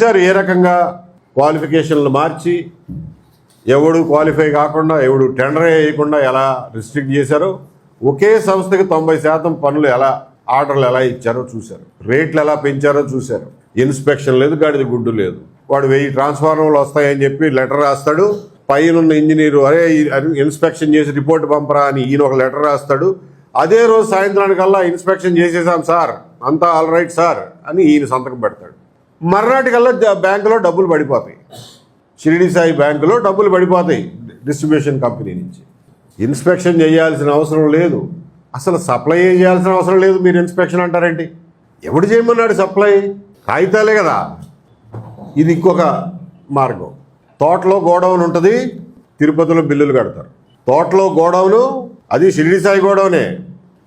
చూశారు ఏ రకంగా క్వాలిఫికేషన్లు మార్చి ఎవడు క్వాలిఫై కాకుండా ఎవడు టెండర్ వేయకుండా ఎలా రిస్ట్రిక్ట్ చేశారో ఒకే సంస్థకి తొంభై శాతం పనులు ఎలా ఆర్డర్లు ఎలా ఇచ్చారో చూశారు. రేట్లు ఎలా పెంచారో చూశారు. ఇన్స్పెక్షన్ లేదు గాడిద గుడ్డు లేదు. వాడు వెయ్యి ట్రాన్స్ఫార్మర్లు వస్తాయని చెప్పి లెటర్ రాస్తాడు. పైన ఉన్న ఇంజనీరు అరే ఇన్స్పెక్షన్ చేసి రిపోర్ట్ పంపరా అని ఈయన ఒక లెటర్ రాస్తాడు. అదే రోజు సాయంత్రానికల్లా ఇన్స్పెక్షన్ చేసేసాం సార్. అంతా ఆల్ రైట్ సార్ అని ఈయన సంతకం పెడతాడు. మర్నాటి కల్లా బ్యాంకులో డబ్బులు పడిపోతాయి. షిరిడి సాయి బ్యాంకులో డబ్బులు పడిపోతాయి డిస్ట్రిబ్యూషన్ కంపెనీ నుంచి. ఇన్స్పెక్షన్ చేయాల్సిన అవసరం లేదు. అసలు సప్లై చేయాల్సిన అవసరం లేదు. మీరు ఇన్స్పెక్షన్ అంటారేంటి? ఎవడు చేయమన్నాడు సప్లై? కాగితాలే కదా. ఇది ఇంకొక మార్గం. తోటలో గోడౌన్ ఉంటుంది తిరుపతిలో బిల్లులు కడతారు. తోటలో గోడౌను అది షిరిడి సాయి గోడౌనే.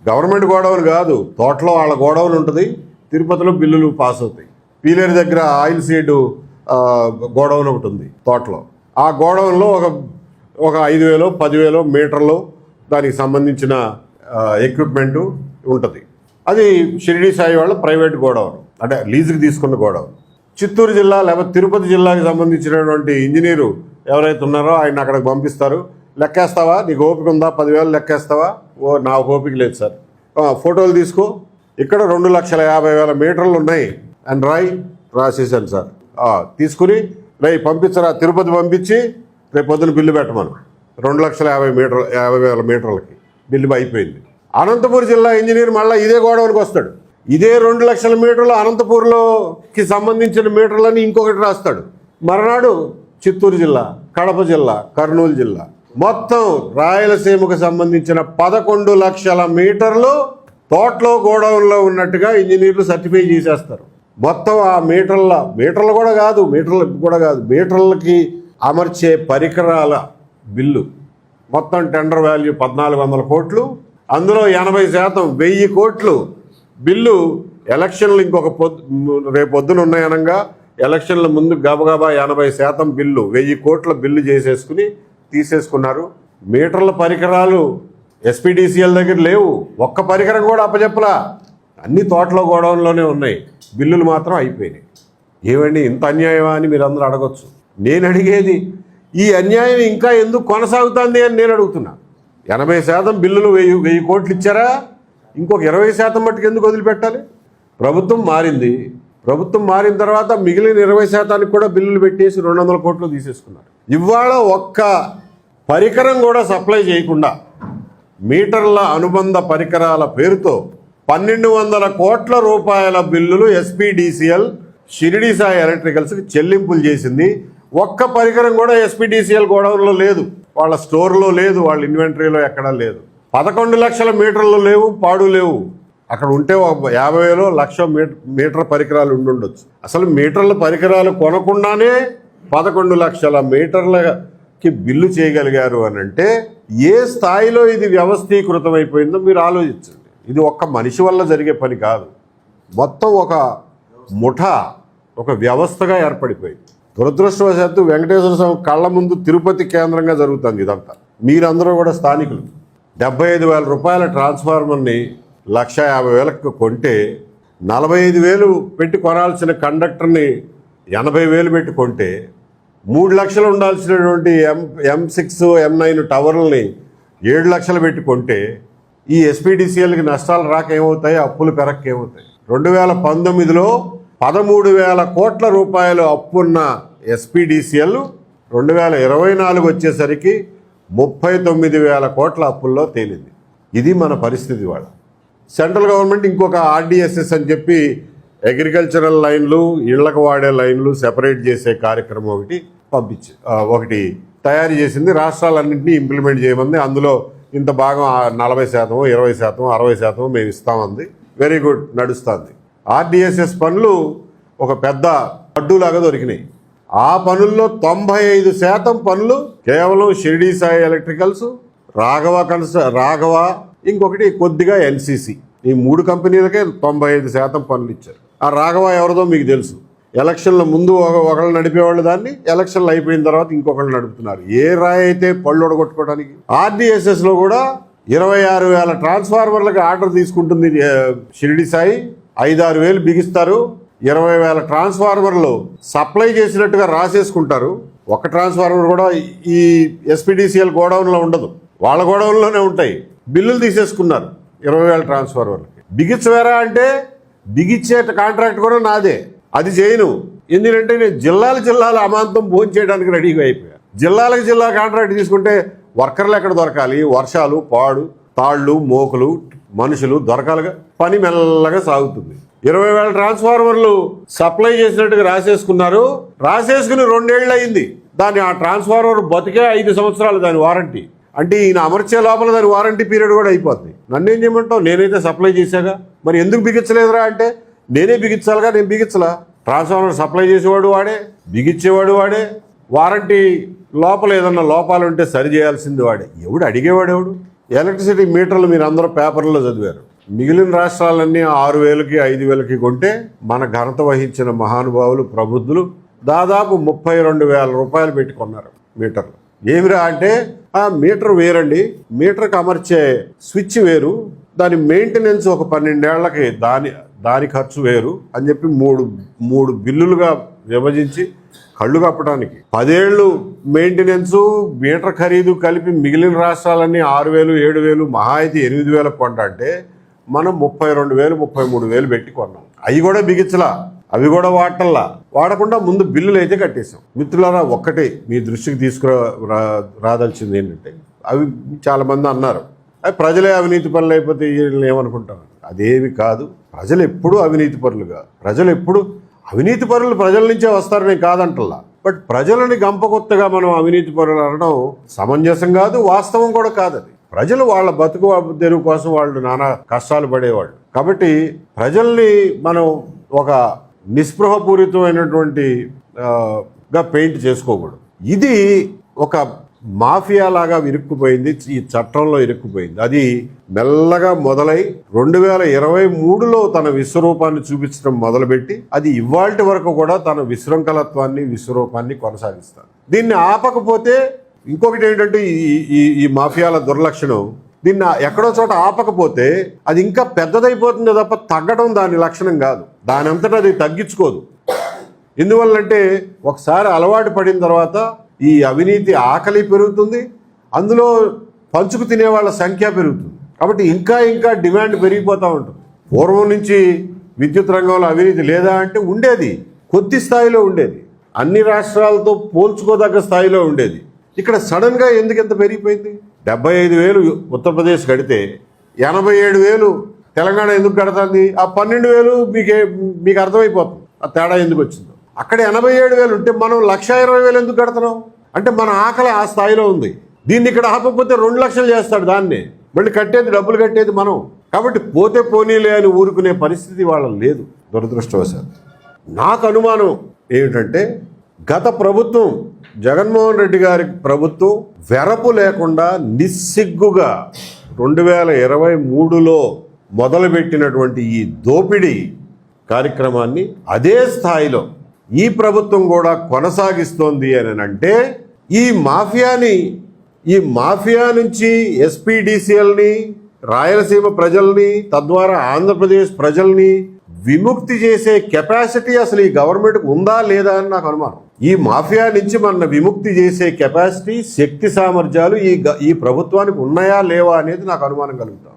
గవర్నమెంట్ గోడౌన్ కాదు తోటలో వాళ్ళ గోడౌన్ ఉంటుంది తిరుపతిలో బిల్లులు పాస్ అవుతాయి. పీలేరు దగ్గర ఆయిల్ సీడ్ గోడౌన్ ఒకటి ఉంది తోటలో. ఆ గోడౌన్లో ఒక ఒక ఐదు వేలు పదివేలు మీటర్లు దానికి సంబంధించిన ఎక్విప్మెంట్ ఉంటుంది. అది షిరిడి సాయి వాళ్ళ ప్రైవేట్ గోడౌన్ అంటే లీజుకి తీసుకున్న గోడౌన్. చిత్తూరు జిల్లా లేకపోతే తిరుపతి జిల్లాకి సంబంధించినటువంటి ఇంజనీరు ఎవరైతే ఉన్నారో ఆయన అక్కడికి పంపిస్తారు. లెక్కేస్తావా? నీకు ఓపిక ఉందా? పదివేలు లెక్కేస్తావా? ఓ నా ఓపిక లేదు సార్. ఫోటోలు తీసుకో. ఇక్కడ రెండు లక్షల యాభై వేల మీటర్లు ఉన్నాయి. అండ్ రాయ్ రాసేసాను సార్. తీసుకుని రేయ్ పంపించరా తిరుపతి పంపించి రేపు పొద్దున బిల్లు పెట్టమను. రెండు లక్షల యాభై మీటర్లు యాభై వేల మీటర్లకి బిల్లు అయిపోయింది. అనంతపురం జిల్లా ఇంజనీర్ మళ్ళీ ఇదే గోడవనికి వస్తాడు. ఇదే రెండు లక్షల మీటర్లు అనంతపూర్లోకి సంబంధించిన మీటర్లని ఇంకొకటి రాస్తాడు. మర్నాడు చిత్తూరు జిల్లా కడప జిల్లా కర్నూలు జిల్లా. మొత్తం రాయలసీమకు సంబంధించిన పదకొండు లక్షల మీటర్లు తోటలో గోడౌన్లో ఉన్నట్టుగా ఇంజనీర్లు సర్టిఫై చేసేస్తారు. మొత్తం ఆ మీటర్ల మీటర్లు కూడా కాదు మీటర్లు కూడా కాదు మీటర్లకి అమర్చే పరికరాల బిల్లు. మొత్తం టెండర్ వాల్యూ పద్నాలుగు వందల కోట్లు. అందులో ఎనభై శాతం వెయ్యి కోట్లు బిల్లు ఎలక్షన్లు ఇంకొక పొద్దు రేపు పొద్దున ఉన్నాయనగా ఎలక్షన్ల ముందు గబగబా ఎనభై శాతం బిల్లు వెయ్యి కోట్ల బిల్లు చేసేసుకుని తీసేసుకున్నారు. మీటర్ల పరికరాలు ఎస్పీడీసీఎల్ దగ్గర లేవు. ఒక్క పరికరం కూడా అప్పచెప్పలా అన్ని తోటలో గోడౌన్లోనే ఉన్నాయి. బిల్లులు మాత్రం అయిపోయినాయి. ఏమండి ఇంత అన్యాయమా అని మీరు అందరూ అడగొచ్చు. నేను అడిగేది ఈ అన్యాయం ఇంకా ఎందుకు కొనసాగుతుంది అని నేను అడుగుతున్నా. ఎనభై శాతం బిల్లులు వెయ్యి వెయ్యి కోట్లు ఇచ్చారా? ఇంకొక ఇరవై శాతం మట్టుకు ఎందుకు వదిలిపెట్టాలి? ప్రభుత్వం మారింది. ప్రభుత్వం మారిన తర్వాత మిగిలిన ఇరవై శాతానికి కూడా బిల్లులు పెట్టేసి రెండు వందల కోట్లు తీసేసుకున్నారు. ఇవాళ ఒక్క పరికరం కూడా సప్లై చేయకుండా మీటర్ల అనుబంధ పరికరాల పేరుతో పన్నెండు వందల కోట్ల రూపాయల బిల్లులు ఎస్పీడీసీఎల్ షిరిడి సాయి ఎలక్ట్రికల్స్కి చెల్లింపులు చేసింది. ఒక్క పరికరం కూడా ఎస్పీడీసీఎల్ గోడౌన్లో లేదు. వాళ్ళ స్టోర్లో లేదు వాళ్ళ ఇన్వెంటరీలో ఎక్కడా లేదు. పదకొండు లక్షల మీటర్లు లేవు పాడు లేవు. అక్కడ ఉంటే ఒక యాభై వేలు లక్ష మీటర్ మీటర్ పరికరాలు ఉండుండొచ్చు. అసలు మీటర్ల పరికరాలు కొనకుండానే పదకొండు లక్షల మీటర్లకి బిల్లు చేయగలిగారు అని అంటే ఏ స్థాయిలో ఇది వ్యవస్థీకృతం అయిపోయిందో మీరు ఆలోచించండి. ఇది ఒక్క మనిషి వల్ల జరిగే పని కాదు. మొత్తం ఒక ముఠ ఒక వ్యవస్థగా ఏర్పడిపోయింది. దురదృష్టవశాత్తు వెంకటేశ్వర స్వామి కళ్ళ ముందు తిరుపతి కేంద్రంగా జరుగుతుంది ఇదంతా. మీరందరూ కూడా స్థానికులు. డెబ్బై ఐదు వేల రూపాయల ట్రాన్స్ఫార్మర్ని లక్ష యాభై వేలకు కొంటే నలభై ఐదు వేలు పెట్టి కొనాల్సిన కండక్టర్ని ఎనభై వేలు పెట్టి కొంటే మూడు లక్షలు ఉండాల్సినటువంటి ఎం ఎం సిక్స్ ఎం నైన్ టవర్లని ఏడు లక్షలు పెట్టి కొంటే ఈ ఎస్పీడీసీఎల్కి నష్టాలు రాక ఏమవుతాయి అప్పులు పెరక్క ఏమవుతాయి రెండు వేల పంతొమ్మిదిలో పదమూడు వేల కోట్ల రూపాయలు అప్పున్న ఎస్పీడీసీఎల్ రెండు వేల ఇరవై నాలుగు వచ్చేసరికి ముప్పై తొమ్మిది వేల కోట్ల అప్పుల్లో తేలింది. ఇది మన పరిస్థితి వాళ్ళ. సెంట్రల్ గవర్నమెంట్ ఇంకొక ఆర్డీఎస్ఎస్ అని చెప్పి అగ్రికల్చరల్ లైన్లు ఇళ్ళకు వాడే లైన్లు సెపరేట్ చేసే కార్యక్రమం ఒకటి పంపించి ఒకటి తయారు చేసింది. రాష్ట్రాలన్నింటినీ ఇంప్లిమెంట్ చేయమంది. అందులో ఇంత భాగం నలభై శాతం ఇరవై శాతం అరవై శాతం మేము ఇస్తామంది. వెరీ గుడ్ నడుస్తుంది. ఆర్డిఎస్ఎస్ పనులు ఒక పెద్ద అడ్డులాగా దొరికినాయి. ఆ పనుల్లో తొంభై ఐదు శాతం పనులు కేవలం షిరిడి సాయి ఎలక్ట్రికల్స్ రాఘవ కన్స రాఘవ ఇంకొకటి కొద్దిగా ఎన్సీసీ. ఈ మూడు కంపెనీలకే తొంభై ఐదు శాతం పనులు ఇచ్చారు. ఆ రాఘవ ఎవరిదో మీకు తెలుసు. ఎలక్షన్ల ముందు ఒక ఒకళ్ళు నడిపేవాళ్ళు దాన్ని ఎలక్షన్లు అయిపోయిన తర్వాత ఇంకొకళ్ళు నడుపుతున్నారు. ఏ రాయి అయితే పళ్ళు ఒడగొట్టుకోవడానికి? ఆర్డీఎస్ఎస్లో కూడా ఇరవై ఆరు వేల ట్రాన్స్ఫార్మర్లకు ఆర్డర్ తీసుకుంటుంది షిరిడి సాయి. ఐదారు వేలు బిగిస్తారు. ఇరవై వేల ట్రాన్స్ఫార్మర్లు సప్లై చేసినట్టుగా రాసేసుకుంటారు. ఒక ట్రాన్స్ఫార్మర్ కూడా ఈ ఎస్పీడీసీఎల్ గోడౌన్లో ఉండదు. వాళ్ళ గోడౌన్లోనే ఉంటాయి. బిల్లులు తీసేసుకున్నారు ఇరవై వేల ట్రాన్స్ఫార్మర్లకి. బిగించవేరా అంటే బిగిచ్చే కాంట్రాక్ట్ కూడా నాదే. అది చేయను. ఎందుకంటే నేను జిల్లాల జిల్లాల అమాంతం భోజనం చేయడానికి రెడీగా అయిపోయా. జిల్లాలకు జిల్లా కాంట్రాక్ట్ తీసుకుంటే వర్కర్లు ఎక్కడ దొరకాలి? వర్షాలు పాడు తాళ్ళు మోకులు మనుషులు దొరకాలిగా. పని మెల్లగా సాగుతుంది. ఇరవై వేల ట్రాన్స్ఫార్మర్లు సప్లై చేసినట్టుగా రాసేసుకున్నారు. రాసేసుకుని రెండేళ్ళు అయింది. దాని ఆ ట్రాన్స్ఫార్మర్ బతికే ఐదు సంవత్సరాలు దాని వారంటీ. అంటే ఈయన అమర్చే లోపల దాని వారంటీ పీరియడ్ కూడా అయిపోతుంది నన్ను ఏం చేయమంటావు? నేనైతే సప్లై చేశాగా. మరి ఎందుకు బిగించలేదురా అంటే నేనే బిగించాలిగా నేను బిగించలా? ట్రాన్స్ఫార్మర్ సప్లై చేసేవాడు వాడే బిగించేవాడు వాడే వారంటీ లోపల ఏదన్నా లోపాలు ఉంటే సరి చేయాల్సింది వాడే. ఎవడు అడిగేవాడు ఎవడు? ఎలక్ట్రిసిటీ మీటర్లు మీరు అందరూ పేపర్లో చదివారు. మిగిలిన రాష్ట్రాలన్నీ ఆరు వేలకి ఐదు వేలకి కొంటే మన ఘనత వహించిన మహానుభావులు ప్రబుద్ధులు దాదాపు ముప్పై రెండు వేల రూపాయలు పెట్టుకున్నారు మీటర్లు. ఏమిరా అంటే ఆ మీటర్ వేరండి. మీటర్కి అమర్చే స్విచ్ వేరు. దాని మెయింటెనెన్స్ ఒక పన్నెండేళ్ళకి దాని దాని ఖర్చు వేరు అని చెప్పి మూడు మూడు బిల్లులుగా విభజించి కళ్ళు కప్పడానికి పదేళ్ళు మెయింటెనెన్స్ మీటర్ ఖరీదు కలిపి మిగిలిన రాష్ట్రాలన్నీ ఆరు వేలు ఏడు వేలు మహా అయితే ఎనిమిది వేలకు కొంటే అంటే మనం ముప్పై రెండు వేలు ముప్పై మూడు వేలు పెట్టి కొన్నాం. అవి కూడా బిగించలా. అవి కూడా వాడటంలా. వాడకుండా ముందు బిల్లులు అయితే కట్టేసాం మిత్రులారా ఒక్కటే మీ దృష్టికి తీసుకురా రా- రాదలిచింది ఏంటంటే అవి చాలా మంది అన్నారు. అవి ప్రజలే అవినీతి పనులు అయిపోతే ఏమనుకుంటారు? అదేమి కాదు. ప్రజలు ఎప్పుడూ అవినీతి పరులుగా ప్రజలు ఎప్పుడు అవినీతి పరులు ప్రజల నుంచే వస్తారు నేను కాదంటల్లా. బట్ ప్రజలని గంపకొత్తగా మనం అవినీతి పరులు అనడం సమంజసం కాదు వాస్తవం కూడా కాదు ప్రజలు వాళ్ళ బతుకు తెరువు కోసం వాళ్ళు నానా కష్టాలు పడేవాళ్ళు. కాబట్టి ప్రజల్ని మనం ఒక నిస్పృహపూరితమైనటువంటి గా పెయింట్ చేసుకోకూడదు. ఇది ఒక మాఫియా లాగా ఇరుక్కుపోయింది ఈ చట్టంలో ఇరుక్కుపోయింది. అది మెల్లగా మొదలై రెండు వేల ఇరవై మూడులో తన విశ్వరూపాన్ని చూపించడం మొదలుపెట్టి అది ఇవాళ వరకు కూడా తన విశృంఖలత్వాన్ని విశ్వరూపాన్ని కొనసాగిస్తారు దీన్ని ఆపకపోతే ఇంకొకటి ఏంటంటే ఈ ఈ ఈ మాఫియాల దుర్లక్షణం. దీన్ని ఎక్కడో చోట ఆపకపోతే అది ఇంకా పెద్దదైపోతుంది తప్ప తగ్గడం దాని లక్షణం కాదు. దాని అంతటా అది తగ్గించుకోదు. ఎందువల్లంటే ఒకసారి అలవాటు పడిన తర్వాత ఈ అవినీతి ఆకలి పెరుగుతుంది అందులో పంచుకు తినే వాళ్ళ సంఖ్య పెరుగుతుంది. కాబట్టి ఇంకా ఇంకా డిమాండ్ పెరిగిపోతూ ఉంటుంది. పూర్వం నుంచి విద్యుత్ రంగంలో అవినీతి లేదా అంటే ఉండేది కొద్ది స్థాయిలో ఉండేది. అన్ని రాష్ట్రాలతో పోల్చుకోదగ్గ స్థాయిలో ఉండేది. ఇక్కడ సడన్గా ఎందుకు ఎంత పెరిగిపోయింది? డెబ్బై ఐదు వేలు ఉత్తరప్రదేశ్ కడితే ఎనభై ఏడు వేలు తెలంగాణ ఎందుకు కడుతుంది? ఆ పన్నెండు వేలు మీకే మీకు అర్థమైపోతుంది. ఆ తేడా ఎందుకు వచ్చింది. అక్కడ ఎనభై ఏడు వేలు ఉంటే మనం లక్ష ఇరవై వేలు ఎందుకు కడుతున్నాం? అంటే మన ఆకలి ఆ స్థాయిలో ఉంది. దీన్ని ఇక్కడ ఆపకపోతే రెండు లక్షలు చేస్తాడు దాన్ని. మళ్ళీ కట్టేది డబ్బులు కట్టేది మనం. కాబట్టి పోతే పోనీలే అని ఊరుకునే పరిస్థితి వాళ్ళ లేదు. దురదృష్టవశాత్తు. నాకు అనుమానం ఏమిటంటే గత ప్రభుత్వం జగన్మోహన్ రెడ్డి గారి ప్రభుత్వం వెరపు లేకుండా నిస్సిగ్గుగా రెండు వేల ఇరవై మూడులో మొదలుపెట్టినటువంటి ఈ దోపిడీ కార్యక్రమాన్ని అదే స్థాయిలో ఈ ప్రభుత్వం కూడా కొనసాగిస్తోంది అని అంటే ఈ మాఫియాని ఈ మాఫియా నుంచి ఎస్పీడీసీఎల్ని రాయలసీమ ప్రజల్ని తద్వారా ఆంధ్రప్రదేశ్ ప్రజల్ని విముక్తి చేసే కెపాసిటీ అసలు ఈ గవర్నమెంట్కి ఉందా లేదా అని నాకు అనుమానం. ఈ మాఫియా నుంచి మన విముక్తి చేసే కెపాసిటీ శక్తి సామర్థ్యాలు ఈ గ- ఈ ప్రభుత్వానికి ఉన్నాయా లేవా అనేది నాకు అనుమానం కలుగుతాం.